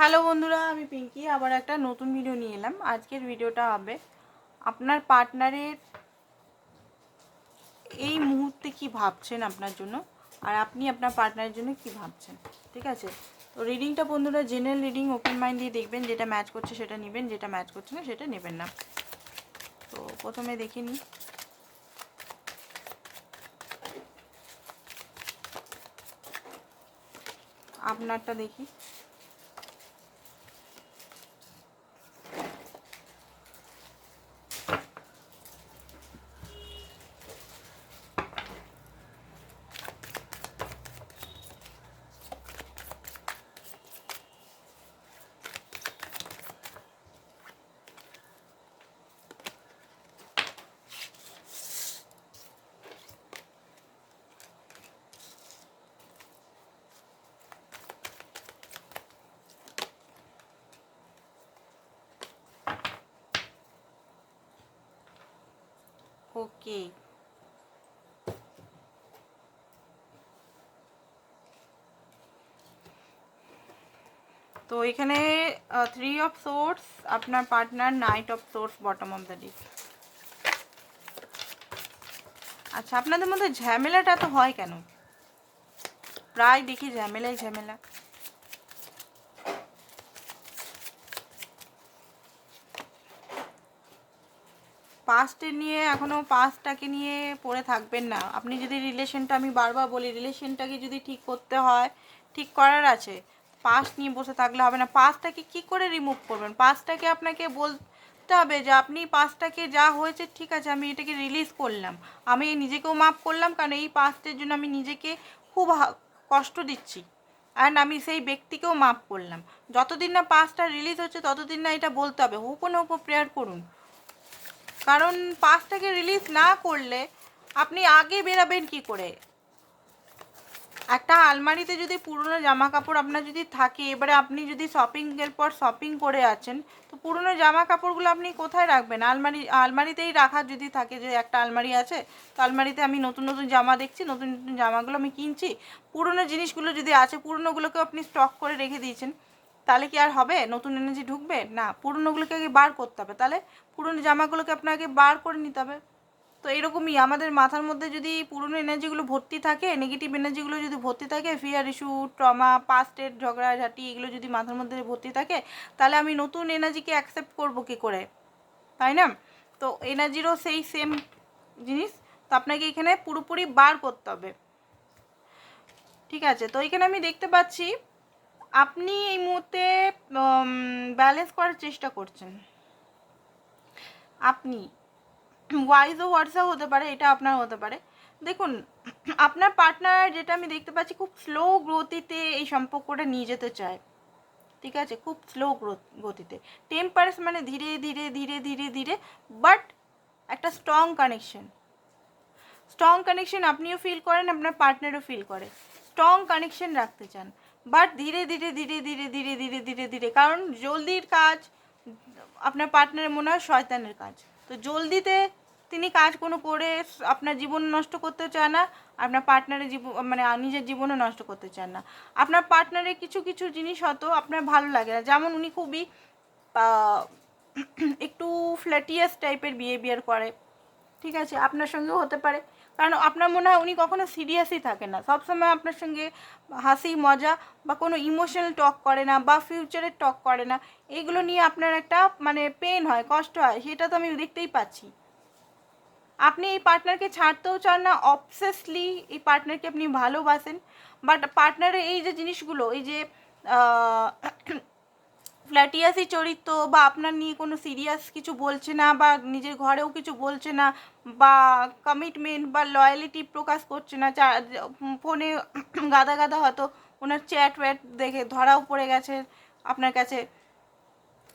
Hello বন্ধুরা, আমি পিঙ্কি। আবার একটা নতুন ভিডিও নিয়ে এলাম। আজকের ভিডিওটা হবে আপনার পার্টনারের এই মুহূর্তে কি ভাবছেন আপনার জন্য? আর আপনি আপনার পার্টনারের জন্য কি ভাবছেন? ঠিক আছে? তো রিডিংটা বন্ধুরা জেনারেল রিডিং ওপেন মাইন্ড দিয়ে দেখবেন, যেটা ম্যাচ করছে সেটা নেবেন, যেটা ম্যাচ করছে না সেটা নেবেন না। তো প্রথমে দেখে নিই। আপনারটা দেখি। ওকে। তো এখানে থ্রি অফ সোর্স আপনার partner knight of swords bottom of the deep আচ্ছা আপনাদের মধ্যে ঝামেলাটা তো হয় কেন? প্রায় দেখি ঝামেলাই ঝামেলা। পাস্টের নিয়ে এখনও পাস্টটাকে নিয়ে পড়ে থাকবেন না। আপনি যদি রিলেশনটা আমি বারবার বলি রিলেশনটাকে যদি ঠিক করতে হয়, ঠিক করার আছে পাস্ট নিয়ে বসে থাকলে হবে না। পাস্টটাকে কি করে রিমুভ করবেন? পাস্টটাকে আপনাকে বলতে হবে যে, আপনি পাস্টটাকে যা হয়েছে, ঠিক আছে, আমি এটাকে রিলিজ করলাম। আমি নিজেকেও মাফ করলাম, কারণ এই পাস্টের জন্য আমি নিজেকে খুব কষ্ট দিচ্ছি। অ্যান্ড আমি সেই ব্যক্তিকেও মাফ করলাম। যতদিন না পাস্টটা রিলিজ হচ্ছে, ততদিন না এটা বলতে হবে। হোপন হোপ প্রেয়ার করুন। কারণ পাসটাকে রিলিজ না করলে আপনি আগে বেরাবেন কি করে? একটা আলমারিতে যদি পুরনো জামা কাপড় আপনার যদি থাকে, এবারে আপনি যদি শপিংয়ের পর শপিং করে আছেন, তো পুরনো জামা কাপড়গুলো আপনি কোথায় রাখবেন? আলমারি, আলমারিতেই রাখা যদি থাকে, যে একটা আলমারি আছে, তো আলমারিতে আমি নতুন নতুন জামা দেখছি, নতুন নতুন জামাগুলো আমি কিনছি। পুরনো জিনিসগুলো যদি আছে, পুরনোগুলোকেও আপনি স্টক করে রেখে দিয়েছেন তাহলে কি আর হবে? নতুন এনার্জি ঢুকবে? না, পুরনোগুলোকে আগে বার করতে হবে। তাহলে পুরনো জামাগুলোকে আপনাকে বার করে নিতে হবে। তো এরকমই আমাদের মাথার মধ্যে যদি পুরনো এনার্জিগুলো ভর্তি থাকে নেগেটিভ এনার্জিগুলো যদি ভর্তি থাকে ফিয়ার ইস্যু ট্রমা পাস্টের ঝগড়াঝাটি এগুলো যদি মাথার মধ্যে ভর্তি থাকে, তাহলে আমি নতুন এনার্জিকে অ্যাকসেপ্ট করব কী করে? তাই না? তো এনার্জিরও সেই সেম জিনিস। তো আপনাকে এখানে পুরোপুরি বার করতে হবে। ঠিক আছে, তো এখানে আমি দেখতে পাচ্ছি আপনি এই মুহূর্তে ব্যালেন্স করার চেষ্টা করছেন। আপনি ওয়াইজও হোয়াটসঅ্যাপ হতে পারে, এটা আপনার হতে পারে। দেখুন, আপনার পার্টনার যেটা আমি দেখতে পাচ্ছি, খুব স্লো গ্রোথিতে এই সম্পর্কটা নিয়ে যেতে চায়। ঠিক আছে? খুব স্লো গ্রোথ গতিতে টেম্পারেস মানে ধীরে ধীরে ধীরে ধীরে ধীরে বাট একটা স্ট্রং কানেকশন স্ট্রং কানেকশন আপনিও ফিল করেন, আপনার পার্টনারও ফিল করে। স্ট্রং কানেকশন রাখতে চান। বাট ধীরে ধীরে ধীরে ধীরে ধীরে ধীরে ধীরে ধীরে, কারণ জলদির কাজ, আপনার পার্টনারের মনে হয় শয়তানের কাজ। তো জলদিতে তিনি কাজ কোনো করে আপনার জীবন নষ্ট করতে চায় না, আপনার পার্টনারের জীবন মানে নিজের জীবনও নষ্ট করতে চান না। আপনার পার্টনারের কিছু কিছু জিনিস হয়তো আপনার ভালো লাগে না। যেমন উনি খুবই একটু ফ্ল্যাটিয়াস টাইপের বিহেভিয়ার করে। ঠিক আছে, আপনার সঙ্গেও হতে পারে। কারণ আপনার মনে হয় উনি কখনো সিরিয়াসই থাকে না। সবসময় আপনার সঙ্গে হাসি, মজা বা কোনো ইমোশনাল টক করে না বা ফিউচারের টক করে না। এগুলো নিয়ে আপনার একটা মানে পেন হয়, কষ্ট হয়, সেটা তো আমি দেখতেই পাচ্ছি। আপনি এই পার্টনারকে ছাড়তেও চান না অবসেসলি এই পার্টনারকে আপনি ভালোবাসেন। বাট পার্টনারের এই যে জিনিসগুলো, এই যে ফ্ল্যাটিয়াসি চরিত্র বা আপনার নিয়ে কোনো সিরিয়াস কিছু বলছে না বা নিজের ঘরেও কিছু বলছে না বা কমিটমেন্ট বা লয়ালিটি প্রকাশ করছে না ফোনে গাদা গাদা হয়তো ওনার চ্যাট ওয়্যাট দেখে ধরাও পড়ে গেছে আপনার কাছে।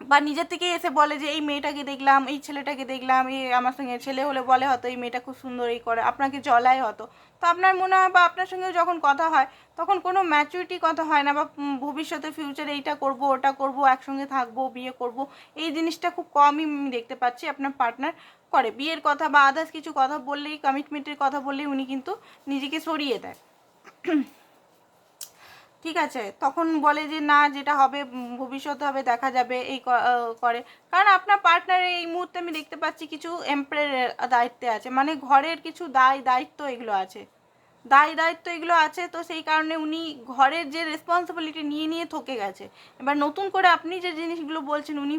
বা নিজের থেকে এসে বলে যে, এই মেয়েটাকে দেখলাম, এই ছেলেটাকে দেখলাম, এই আমার সঙ্গে ছেলে হলে বলে হয়তো এই মেয়েটা খুব সুন্দর এই করে, আপনাকে জলায় হতো তো আপনার মনে হয় বা আপনার সঙ্গে যখন কথা হয়, তখন কোনো ম্যাচুরিটি কথা হয় না বা ভবিষ্যতে ফিউচারে এইটা করব, ওটা করব, একসঙ্গে থাকব, বিয়ে করব। এই জিনিসটা খুব কমই দেখতে পাচ্ছি আপনার পার্টনার করে। বিয়ের কথা বা আদার্স কিছু কথা বললেই কমিটমেন্টের কথা বললেই উনি কিন্তু নিজেকে সরিয়ে দেয়। ঠিক আছে? তখন বলে যে, না, যেটা হবে ভবিষ্যতে হবে, দেখা যাবে, এই করে। কারণ আপনার পার্টনার এই মুহূর্তে আমি দেখতে পাচ্ছি কিছু এমপ্রের দায়িত্বে আছে। মানে ঘরের কিছু দায়, দায়িত্ব এগুলো আছে। দায়, দায়িত্ব এগুলো আছে, তো সেই কারণে উনি ঘরের যে রেসপন্সিবিলিটি নিয়ে নিয়ে থকে গেছে। এবার নতুন করে আপনি যে জিনিসগুলো বলছেন, উনি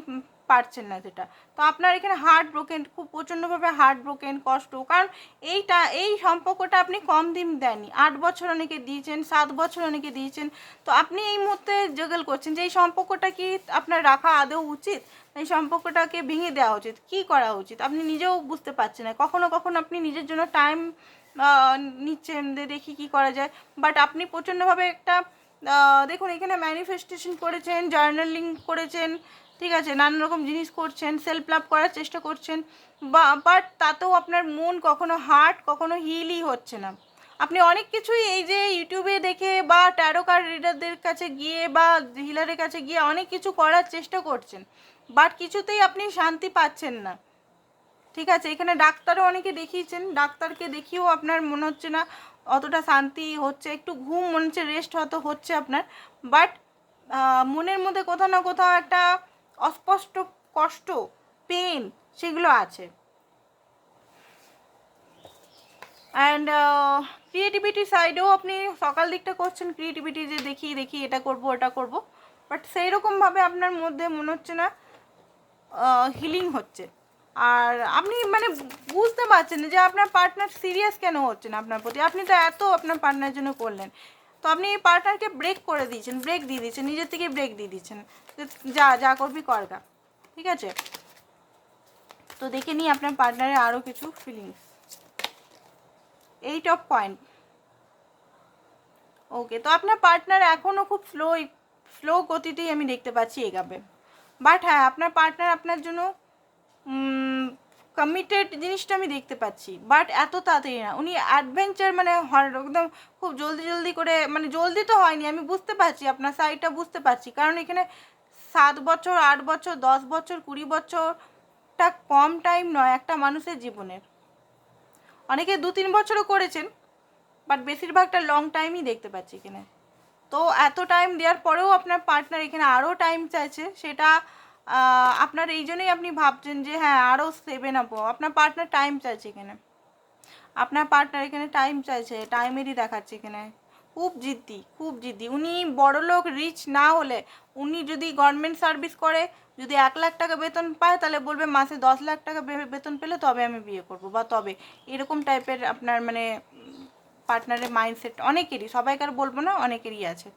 পারছেন না যেটা তো আপনার এখানে হার্ট ব্রোকেন খুব প্রচণ্ডভাবে হার্ট ব্রোকেন কষ্ট। কারণ এইটা, এই সম্পর্কটা আপনি কম দিন দেননি। আট বছর অনেকে দিয়েছেন, সাত বছর অনেকে দিয়েছেন। তো আপনি এই মুহূর্তে জগল করছেন যে এই সম্পর্কটা কি আপনার রাখা আদৌ উচিত? এই সম্পর্কটাকে ভেঙে দেওয়া উচিত? কি করা উচিত? আপনি নিজেও বুঝতে পারছেন না। কখনো কখনো আপনি নিজের জন্য টাইম নিচ্ছেন দেখি কি করা যায়। বাট আপনি প্রচণ্ডভাবে একটা দেখুন এখানে ম্যানিফেস্টেশন করেছেন জার্নালিং করেছেন। ঠিক আছে, নানান রকম জিনিস করছেন সেলফ লাভ করার চেষ্টা করছেন, বা বাট তাতেও আপনার মন কখনো হার্ট কখনো হিলই হচ্ছে না। আপনি অনেক কিছুই এই যে ইউটিউবে দেখে বা ট্যারো কার্ড রিডারদের কাছে গিয়ে বা হিলারের কাছে গিয়ে অনেক কিছু করার চেষ্টা করছেন বাট কিছুতেই আপনি শান্তি পাচ্ছেন না। ঠিক আছে, এখানে ডাক্তারও অনেকে দেখিয়েছেন, ডাক্তারকে দেখিয়েও আপনার মনে হচ্ছে না অতটা শান্তি হচ্ছে, একটু ঘুম মনে হচ্ছে রেস্ট হয়তো হচ্ছে আপনার বাট মনের মধ্যে কোথাও না কোথাও একটা অস্পষ্ট কষ্ট পেন সেগুলো আছে। অ্যান্ড ক্রিয়েটিভিটি সাইডেও আপনি সকাল দিকটা করছেন ক্রিয়েটিভিটি যে দেখি দেখি এটা করব, ওটা করব। বাট সেই রকমভাবে আপনার মধ্যে মনে হচ্ছে না হিলিং হচ্ছে। আর আপনি মানে বুঝতে পারছেন যে আপনার পার্টনার সিরিয়াস কেন হচ্ছে না আপনার প্রতি। আপনি তো এত আপনার পার্টনারের জন্য করলেন। তো আপনি এই পার্টনারকে ব্রেক করে দিয়েছেন ব্রেক দিয়ে দিয়েছেন, নিজের থেকে ব্রেক দিয়ে দিয়েছেন। যে যা করবি করগা, ঠিক আছে? তো দেখে নিই আপনার পার্টনারের আরও কিছু feelings eight of point okay তো আপনার পার্টনার এখনও খুব স্লো স্লো গতিতেই আমি দেখতে পাচ্ছি এগাবে। বাট হ্যাঁ আপনার পার্টনার আপনার জন্য কমিটেড জিনিসটা আমি দেখতে পাচ্ছি বাট এত তাড়াতাড়ি না। উনি অ্যাডভেঞ্চার মানে একদম খুব জলদি জলদি করে মানে জলদি তো হয়নি, আমি বুঝতে পারছি, আপনার সাইডটা বুঝতে পারছি। কারণ এখানে সাত বছর, আট বছর, দশ বছর, কুড়ি বছরটা কম টাইম নয় একটা মানুষের জীবনের। অনেকে দু তিন বছরও করেছেন বাট বেশিরভাগটা লং টাইমই দেখতে পাচ্ছি এখানে। তো এত টাইম দেওয়ার পরেও আপনার পার্টনার এখানে আরও টাইম চাইছে, সেটা আপনার এই জন্যই আপনি ভাবছেন যে হ্যাঁ আরও সেভেন আপ আপনার পার্টনার টাইম চাইছে এখানে। আপনার পার্টনার এখানে টাইম চাইছে টাইমেরই দেখাচ্ছে এখানে। খুব জিদ্দি খুব জিদ্দি। উনি বড়লোক রিচ না হলে উনি যদি গভর্নমেন্ট সার্ভিস করে, যদি এক লাখ টাকা বেতন পায়, তাহলে বলবে মাসে দশ লাখ টাকা বেতন পেলে তবে আমি বিয়ে করব বা তবে। এরকম টাইপের আপনার মানে পার্টনারের মাইন্ডসেট অনেকেরই সবাইকার বলব না, অনেকেরই আছে।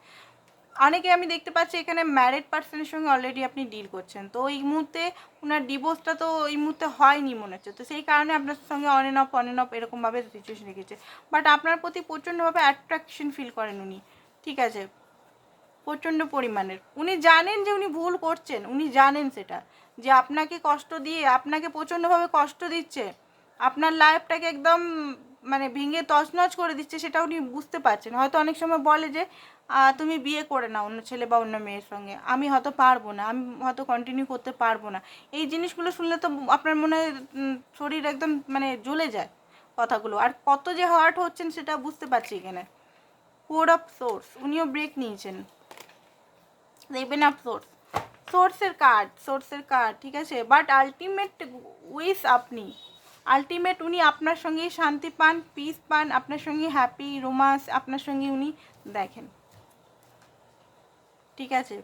অনেকে আমি দেখতে পাচ্ছি এখানে ম্যারিড পার্সনের সঙ্গে অলরেডি আপনি ডিল করছেন। তো এই মুহূর্তে ওনার ডিভোর্সটা তো এই মুহূর্তে হয়নি মনে হচ্ছে। তো সেই কারণে আপনার সঙ্গে on and off on off এরকমভাবে সিচুয়েশন রেখেছে। বাট আপনার প্রতি প্রচণ্ডভাবে অ্যাট্রাকশন ফিল করেন উনি। ঠিক আছে? প্রচণ্ড পরিমাণের। উনি জানেন যে উনি ভুল করছেন। উনি জানেন সেটা। যে আপনাকে কষ্ট দিয়ে, আপনাকে প্রচণ্ডভাবে কষ্ট দিচ্ছে। আপনার লাইফটাকে একদম মানে ভেঙে তছনছ করে দিচ্ছে সেটা উনি বুঝতে পারছেন হয়তো অনেক সময় বলে যে তুমি বিয়ে করে না অন্য ছেলে বা অন্য মেয়ের সঙ্গে। আমি হয়তো পারব না। আমি হয়তো কন্টিনিউ করতে পারব না। এই জিনিসগুলো শুনলে তো আপনার মনে হয় শরীর একদম মানে জ্বলে যায় কথাগুলো। আর কত যে হার্ট হচ্ছেন সেটা বুঝতে পারছি এখানে। ফোর অফ সোর্স উনিও ব্রেক নিয়েছেন। দেখবেন আপ সোর্স সোর্সের কার্ড সোর্সের কার্ড ঠিক আছে? বাট আলটিমেট উইস আপনি আলটিমেট উনি আপনার সঙ্গে শান্তি পান পিস পান, আপনার সঙ্গে হ্যাপি রোমান্স আপনার সঙ্গে উনি দেখেন। ঠিক আছে?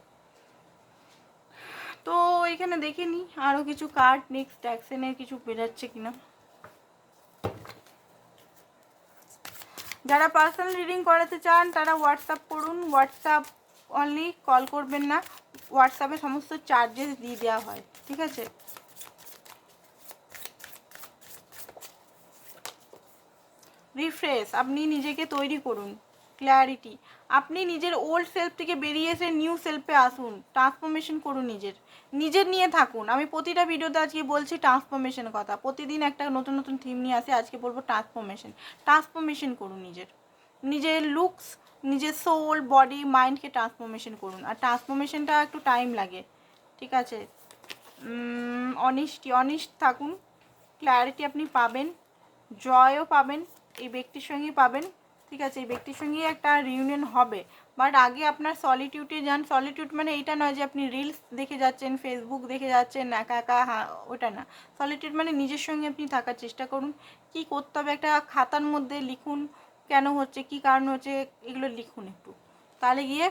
তো এখানে দেখে নিই আরও কিছু কার্ড নেক্সট অ্যাকশনের কিছু বেরাচ্ছে কিনা। যারা পার্সোনাল রিডিং করাতে চান, তারা হোয়াটসঅ্যাপ করুন। হোয়াটসঅ্যাপ অনলি কল করবেন না। হোয়াটসঅ্যাপে সমস্ত চার্জেস দিয়ে দেওয়া হয়। ঠিক আছে? রিফ্রেশ আপনি নিজেকে তৈরি করুন। ক্ল্যারিটি আপনি নিজের ওল্ড সেলফ থেকে বেরিয়ে এসে নিউ সেলফে আসুন। ট্রান্সফরমেশন করুন নিজের। নিজের নিয়ে থাকুন। আমি প্রতিটা ভিডিওতে আজকে বলছি ট্রান্সফরমেশনের কথা। প্রতিদিন একটা নতুন নতুন থিম নিয়ে আসে, আজকে বলব ট্রান্সফরমেশন ট্রান্সফরমেশন করুন নিজের। নিজের লুকস নিজের সোল বডি মাইন্ডকে ট্রান্সফরমেশন করুন। আর ট্রান্সফরমেশনটা একটু টাইম লাগে। ঠিক আছে? অনিষ্টি অনিষ্ট থাকুন। ক্ল্যারিটি আপনি পাবেন। জয়ও পাবেন। এই ব্যক্তির সঙ্গেই পাবেন, ঠিক আছে? এই ব্যক্তির সঙ্গেই একটা রিউনিয়ন হবে। বাট আগে আপনার সলিটিউডে যান। সলিটিউড মানে এইটা নয় যে আপনি রিলস দেখে যাচ্ছেন ফেসবুক দেখে যাচ্ছেন, একা একা ওটা না। সলিটিউড মানে নিজের সঙ্গে আপনি থাকার চেষ্টা করুন। কি করতে হবে? একটা খাতার মধ্যে লিখুন কেন হচ্ছে, কি কারণ হচ্ছে, এগুলো লিখুন একটু। তাহলে গিয়ে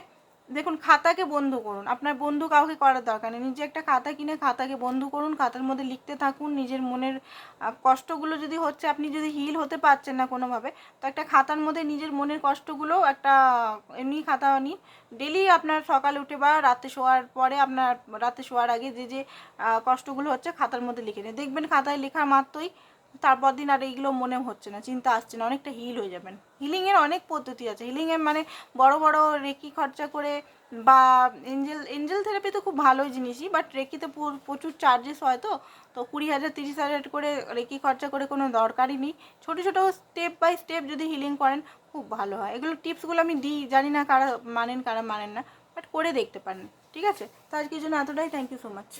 দেখুন, খাতাকে বন্ধু করুন। আপনার বন্ধু কাউকে করার দরকার নেই। নিজে একটা খাতা কিনে খাতাকে বন্ধু করুন, খাতার মধ্যে লিখতে থাকুন, নিজের মনের কষ্টগুলো যদি হচ্ছে, আপনি যদি হিল হতে পারছেন না কোনোভাবে, তো একটা খাতার মধ্যে নিজের মনের কষ্টগুলো একটা এমনি খাতা নিন। ডেলি আপনার সকালে উঠে বা রাতে শোয়ার পরে আপনার, রাতে শোয়ার আগে যে যে কষ্টগুলো হচ্ছে, খাতার মধ্যে লিখে নিন। দেখবেন খাতায় লেখা মাত্রই তারপর দিন আর এইগুলো মনে হচ্ছে না, চিন্তা আসছে না, অনেকটা হিল হয়ে যাবেন। হিলিংয়ের অনেক পদ্ধতি আছে। হিলিংয়ের মানে বড় বড় রেকি খরচা করে বা এঞ্জেল এঞ্জেল থেরাপি তো খুব ভালোই জিনিসই বাট রেকিতে পুর- প্রচুর চার্জেস হয় তো তো কুড়ি হাজার, তিরিশ হাজার করে রেকি খরচা করে কোনো দরকারই নেই। ছোটো ছোটো স্টেপ বাই স্টেপ যদি হিলিং করেন, খুব ভালো হয়। এগুলো টিপসগুলো আমি দিই, জানি না কারা মানেন কারা মানেন না বাট করে দেখতে পারেন। ঠিক আছে? তো আজকের জন্য এতটাই। Thank you so much